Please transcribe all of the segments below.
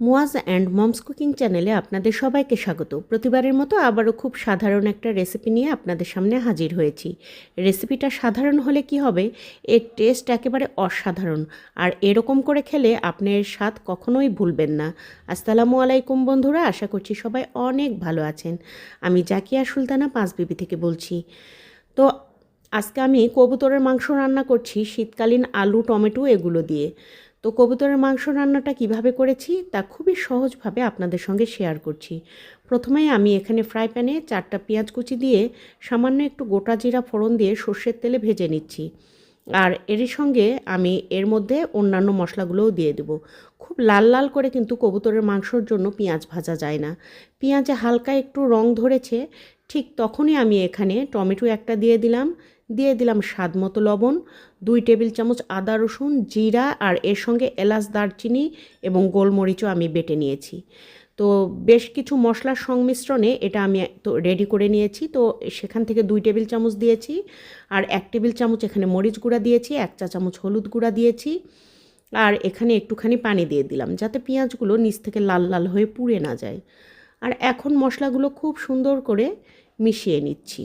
Muaz and moms cooking চ্যানেলে আপনাদের সবাইকে স্বাগত। প্রতিবারের মতো আবারও খুব সাধারণ একটা রেসিপি নিয়ে আপনাদের সামনে হাজির হয়েছি। রেসিপিটা সাধারণ হলে কি হবে? এর টেস্ট একেবারে অসাধারণ। আর এরকম করে খেলে আপনি এর স্বাদ কখনোই ভুলবেন না। আসসালামু আলাইকুম বন্ধুরা, আশা করছি সবাই অনেক ভালো আছেন। আমি জাকিয়া সুলতানা পাঁচবিবি থেকে বলছি। তো আজকে আমি কবুতরের মাংস রান্না করছি শীতকালীন আলু, টমেটো এগুলো দিয়ে। তো কবুতরের মাংস রান্নাটা কীভাবে করেছি তা খুবই সহজভাবে আপনাদের সঙ্গে শেয়ার করছি। প্রথমে আমি এখানে ফ্রাই প্যানে চারটা পেঁয়াজ কুচি দিয়ে সামান্য একটু গোটা জিরা ফোড়ন দিয়ে সর্ষের তেলে ভেজে নিচ্ছি। আর এরই সঙ্গে আমি এর মধ্যে অন্যান্য মশলাগুলোও দিয়ে দেব। খুব লাল লাল করে কিন্তু কবুতরের মাংসর জন্য পেঁয়াজ ভাজা যায় না। পেঁয়াজে হালকা একটু রং ধরেছে, ঠিক তখনই আমি এখানে টমেটো একটা দিয়ে দিলাম দিয়ে দিলাম স্বাদ মতো লবণ, দুই টেবিল চামচ আদা রসুন, জিরা আর এর সঙ্গে এলাচ, দারচিনি এবং গোলমরিচও আমি বেটে নিয়েছি। তো বেশ কিছু মশলার সংমিশ্রণে এটা আমি তো রেডি করে নিয়েছি। তো সেখান থেকে দুই টেবিল চামচ দিয়েছি আর এক টেবিল চামচ এখানে মরিচ গুঁড়া দিয়েছি, এক চা চামচ হলুদ গুঁড়া দিয়েছি আর এখানে একটুখানি পানি দিয়ে দিলাম যাতে পেঁয়াজগুলো নিচ থেকে লাল লাল হয়ে পুড়ে না যায়। আর এখন মশলাগুলো খুব সুন্দর করে মিশিয়ে নিচ্ছি।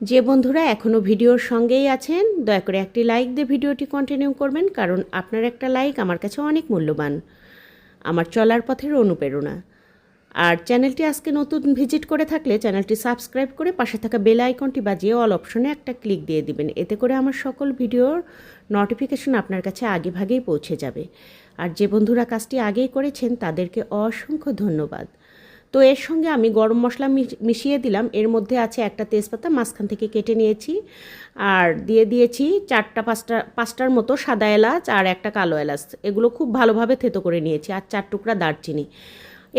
যে বন্ধুরা এখনও ভিডিওর সঙ্গেই আছেন, দয়া করে একটি লাইক দিয়ে ভিডিওটি কন্টিনিউ করবেন, কারণ আপনার একটা লাইক আমার কাছে অনেক মূল্যবান। আমার চলার পথের অনুপ্রেরণা। আর চ্যানেলটি আজকে নতুন ভিজিট করে থাকলে চ্যানেলটি সাবস্ক্রাইব করে পাশে থাকা বেল আইকনটি বাজিয়ে অল অপশনে একটা ক্লিক দিয়ে দিবেন। এতে করে আমার সকল ভিডিওর নোটিফিকেশন আপনার কাছে আগে ভাগেই পৌঁছে যাবে। আর যে বন্ধুরা কাজটি আগেই করেছেন, তাদেরকে অসংখ্য ধন্যবাদ। তো এর সঙ্গে আমি গরম মশলা মিশিয়ে দিলাম। এর মধ্যে আছে একটা তেজপাতা, মাঝখান থেকে কেটে নিয়েছি। আর দিয়ে দিয়েছি চারটা পাঁচটা, পাঁচটার মতো সাদা এলাচ আর একটা কালো এলাচ। এগুলো খুব ভালোভাবে থেতো করে নিয়েছি। আর চার টুকরা দারচিনি।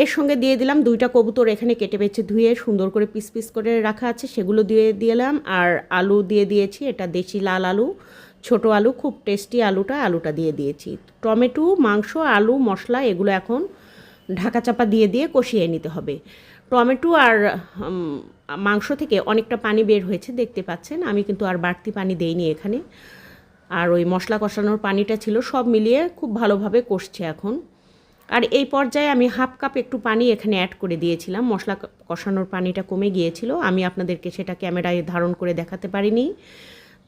এর সঙ্গে দিয়ে দিলাম দুইটা কবুতর। এখানে কেটে বেছে ধুয়ে, সুন্দর করে পিস পিস করে রাখা আছে। সেগুলো দিয়ে দিলাম। আর আলু দিয়ে দিয়েছি। এটা দেশি লাল আলু, ছোট আলু, খুব টেস্টি আলুটা। আলুটা দিয়ে দিয়েছি। টমেটো, মাংস, আলু, মশলা এগুলো এখন ঢাকা চাপা দিয়ে দিয়ে কষিয়ে নিতে হবে। টমেটো আর মাংস থেকে অনেকটা পানি বের হয়েছে, দেখতে পাচ্ছেন। আমি কিন্তু আর বাড়তি পানি দেইনি এখানে। আর ওই মশলা কষানোর পানিটা ছিল, সব মিলিয়ে খুব ভালোভাবে কষছে এখন। আর এই পর্যায়ে আমি হাফ কাপ একটু পানি এখানে অ্যাড করে দিয়েছিলাম। মশলা কষানোর পানিটা কমে গিয়েছিল। আমি আপনাদেরকে সেটা ক্যামেরায় ধারণ করে দেখাতে পারিনি।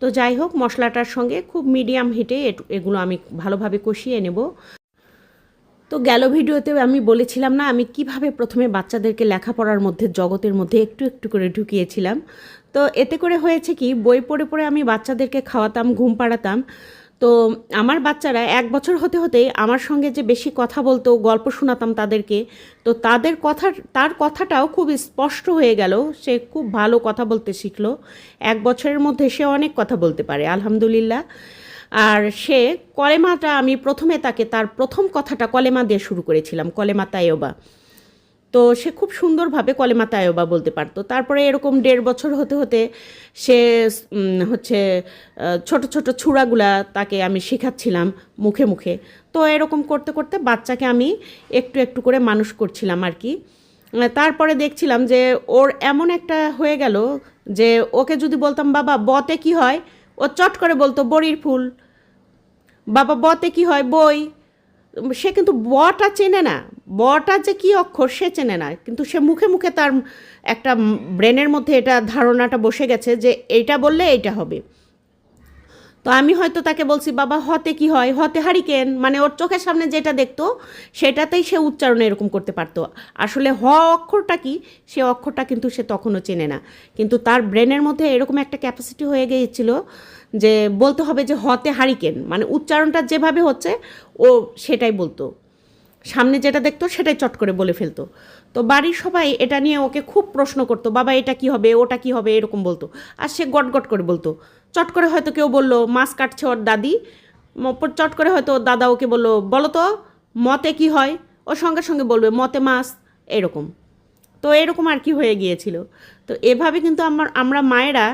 তো যাই হোক, মশলাটার সঙ্গে খুব মিডিয়াম হিটে এগুলো আমি ভালোভাবে কষিয়ে নেব। তো গেল ভিডিওতে আমি বলেছিলাম না, আমি কীভাবে প্রথমে বাচ্চাদেরকে লেখাপড়ার মধ্যে, জগতের মধ্যে একটু একটু করে ঢুকিয়েছিলাম। তো এতে করে হয়েছে কি, বই পড়ে পড়ে আমি বাচ্চাদেরকে খাওয়াতাম, ঘুম পাড়াতাম। তো আমার বাচ্চারা এক বছর হতে হতেই আমার সঙ্গে যে বেশি কথা বলতো, গল্প শোনাতাম তাদেরকে, তো তাদের কথা তার কথাটাও খুব স্পষ্ট হয়ে গেল। সে খুব ভালো কথা বলতে শিখলো। এক বছরের মধ্যে সে অনেক কথা বলতে পারে, আলহামদুলিল্লাহ। আর সে কলেমাটা, আমি প্রথমে তাকে তার প্রথম কথাটা কলেমা দিয়ে শুরু করেছিলাম, কলেমা তাইবা তো সে খুব সুন্দরভাবে কলেমা তাইবা বলতে পারতো। তারপরে এরকম দেড় বছর হতে হতে সে হচ্ছে ছোট ছোট ছুড়াগুলা তাকে আমি শেখাচ্ছিলাম মুখে মুখে। তো এরকম করতে করতে বাচ্চাকে আমি একটু একটু করে মানুষ করছিলাম আর কি। তারপরে দেখছিলাম যে ওর এমন একটা হয়ে গেল যে ওকে যদি বলতাম, বাবা, বতে কি হয়? ও চট করে বলতো, বড়ির ফুল। বাবা, বতে কি হয়? বই। সে কিন্তু বটা চেনে না। বটা যে কি অক্ষর সে চেনে না। কিন্তু সে মুখে মুখে তার একটা ব্রেনের মধ্যে এটা ধারণাটা বসে গেছে যে এইটা বললে এইটা হবে। তো আমি হয়তো তাকে বলছি, বাবা, হতে কি হয়? হতে হারিকেন? মানে ওর চোখের সামনে যেটা দেখতো, সেটাতেই সে উচ্চারণ এরকম করতে পারতো। আসলে হ অক্ষরটা কি? সে অক্ষরটা কিন্তু সে তখনও চেনে না। কিন্তু তার ব্রেনের মধ্যে এরকম একটা ক্যাপাসিটি হয়ে গিয়েছিল যে বলতে হবে যে হতে হারিকেন। মানে উচ্চারণটা যেভাবে হচ্ছে, ও সেটাই বলতো। সামনে যেটা দেখতো, সেটাই চট করে বলে ফেলতো। তো বাড়ির সবাই এটা নিয়ে ওকে খুব প্রশ্ন করতো, বাবা, এটা কি হবে? ওটা কি হবে? এরকম বলতো। আর সে গট গট করে বলতো। চট করে হয়তো কেউ বলল, মাছ কাটছে ওর দাদি। চট করে হয়তো ওর দাদা ওকে বলল, বলো তো, মতে কি হয়? ও সঙ্গে সঙ্গে বলবে, মতে মাছ। এরকম। তো এরকম আর কি হয়ে গিয়েছিল। তো এভাবে কিন্তু আমার, আমরা মায়েরা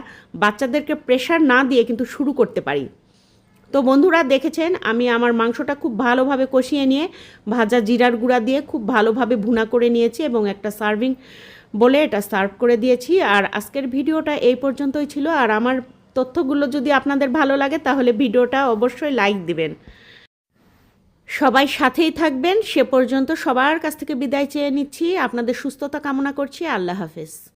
বাচ্চাদেরকে প্রেশার না দিয়ে কিন্তু শুরু করতে পারি। তো বন্ধুরা দেখেছেন, আমি আমার মাংসটা খুব ভালোভাবে কষিয়ে নিয়ে, ভাজা জিরার গুঁড়া দিয়ে খুব ভালোভাবে ভুনা করে নিয়েছি এবং একটা সার্ভিং বলে এটা সার্ভ করে দিয়েছি। আর আজকের ভিডিওটা এই পর্যন্তই ছিল। আর আমার তথ্যগুলো যদি আপনাদের ভালো লাগে, তাহলে ভিডিওটা অবশ্যই লাইক দিবেন। সবাই সাথেই থাকবেন। সে পর্যন্ত সবার কাছ থেকে বিদায় চেয়ে নিচ্ছি। আপনাদের সুস্থতা কামনা করছি। আল্লাহ হাফেজ।